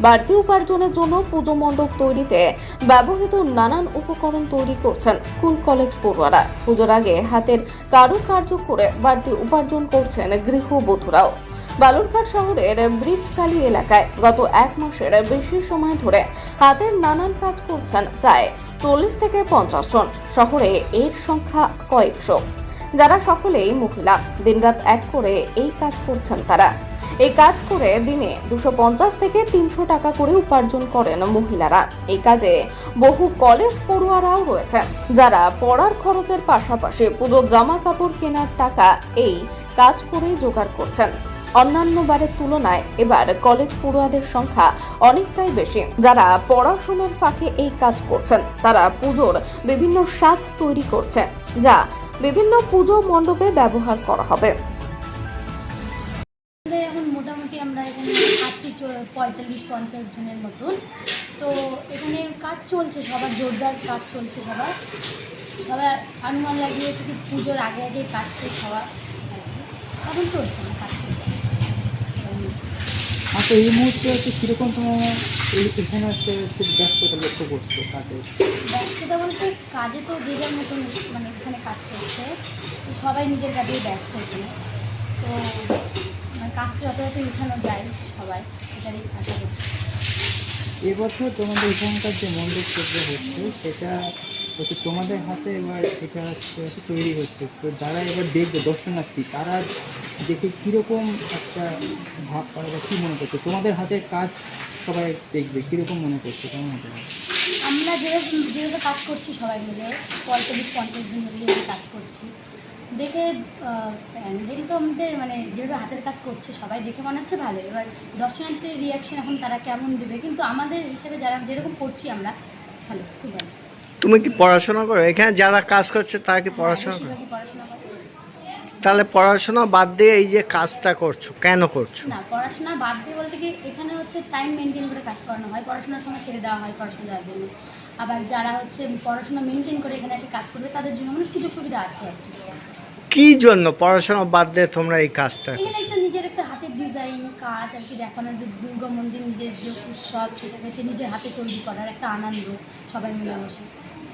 বাড়তি উপার্জনের জন্য পুজো মণ্ডপ তৈরিতে ব্যবহৃত নানান উপকরণ তৈরি করছেন স্কুল কলেজ পড়ুয়ারা। পুজোর আগে হাতের কারুকার্য করে বাড়তি উপার্জন করছেন গৃহবধূরাও। বালুরঘাট শহরের ব্রিজকালী এলাকায় গত এক মাসের বেশি সময় ধরে হাতের নানান কাজ করছেন প্রায় চল্লিশ থেকে পঞ্চাশ জন। শহরে এর সংখ্যা কয়েকশো। যারা সকলেই মহিলা, দিনরাত এক করে এই কাজ করছেন তারা। এই কাজ করে দিনে দুশো পঞ্চাশ থেকে তিনশো টাকা করে উপার্জন করেন মহিলারা। এই কাজে বহু কলেজ পড়ুয়ারাও রয়েছেন, যারা পড়ার খরচের পাশাপাশি পুজোর জামা কাপড় কেনার টাকা এই কাজ করেই জোগাড় করছেন। অন্যান্য বারের তুলনায় এবার কলেজ পড়ুয়াদের সংখ্যা অনেকটাই বেশি, যারা পড়াশোনার ফাঁকে এই কাজ করছেন। তারা পুজোর বিভিন্ন সাজ তৈরি করছেন, যা বিভিন্ন পুজো মণ্ডপে ব্যবহার করা হবে। আমরা এখানে চ- পঁয়তাল্লিশ পঞ্চাশ জনের মতন। তো এখানে কাজ চলছে সবার জোরদার কাজ চলছে সবার। সবাই আনুমান লাগিয়ে কিছু পুজোর আগে আগে কাজ শেষ হওয়া। এখন চলছে না কাজ চলছে। আচ্ছা এই মুহূর্তে হচ্ছে কীরকম তোমার এখানে হচ্ছে খুব ব্যস্ততা লক্ষ্য করছ কাজে ব্যস্ততা বলতে কাজে তো যে যার মতন মানে এখানে কাজ করছে সবাই নিজের কাজেই ব্যস্ত। তো যত যত উঠানো যায় সবাই এটারই আশা করছি। এবছর তোমাদের এখানকার যে মন্দির পুজো হচ্ছে সেটা হচ্ছে তোমাদের হাতে এবার এটা তৈরি হচ্ছে। তো যারা এবার দেখবে দর্শনার্থী তারা দেখে কীরকম একটা ভাব পাবে বা কী মনে করছে? তোমাদের হাতের কাজ সবাই দেখবে কীরকম মনে করছে? কেমন হতে পারে আমরা যেরকম যেভাবে কাজ করছি সবাই মিলে পঁয়তাল্লিশ পঞ্চাশ দিন মিলে কাজ করছি। দেখে প্যান্ডেল তো আমাদের মানে যেভাবে হাতের কাজ করছে সবাই দেখে হচ্ছে ভালো। এবার দর্শনার্থীর রিয়াকশন এখন তারা কেমন দেবে? কিন্তু আমাদের হিসেবে যারা যেরকম করছি আমরা ভালো খুব ভালো। তুমি কি পড়াশোনা করো? এখানে যারা কাজ করছে তারা কি পড়াশোনা করে? বেশিরভাগই পড়াশোনা করে। তাহলে পড়াশোনা বাদ দিয়ে এই যে কাজটা করছ কেন করছ? না পড়াশোনা বাদ দিয়ে বলতে কি এখানে হচ্ছে টাইম মেনটেন করে কাজ করানো হয়। পড়াশোনার সময় ছেড়ে দেওয়া হয় পড়াশোনা দেওয়ার জন্য। আবার যারা হচ্ছে পড়াশোনা মেনটেন করে এখানে এসে কাজ করবে তাদের জন্য মানে সুযোগ সুবিধা আছে আর কি। কি জন্য? পড়াশোনা বাদ দিয়ে তোমরা এই কাজটা একটা নিজের একটা হাতের ডিজাইন কাজ আর কি দেখানোর যে দুর্গা মন্দির নিজের যে উৎসব হচ্ছে নিজের হাতে তৈরি করার একটা আনন্দ সবাই মিলে বসে।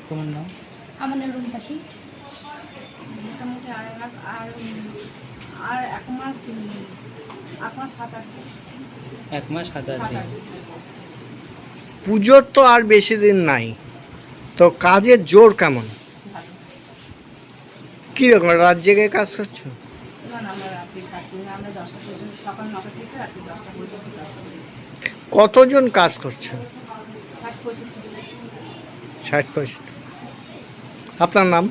তোমার নাম? আমার নাম রুম মোটামুটি আড়াই মাস আর আর এক মাস তিন এক মাস সাত আট এক মাস সাত আট দিন। পুজোর তো আর বেশি দিন নাই। তো কাজের জোর কেমন? কি রকম? রাত জেগে কাজ করছ? কতজন কাজ করছে? ষাট পঁয়ষট্টি। আপনার নাম?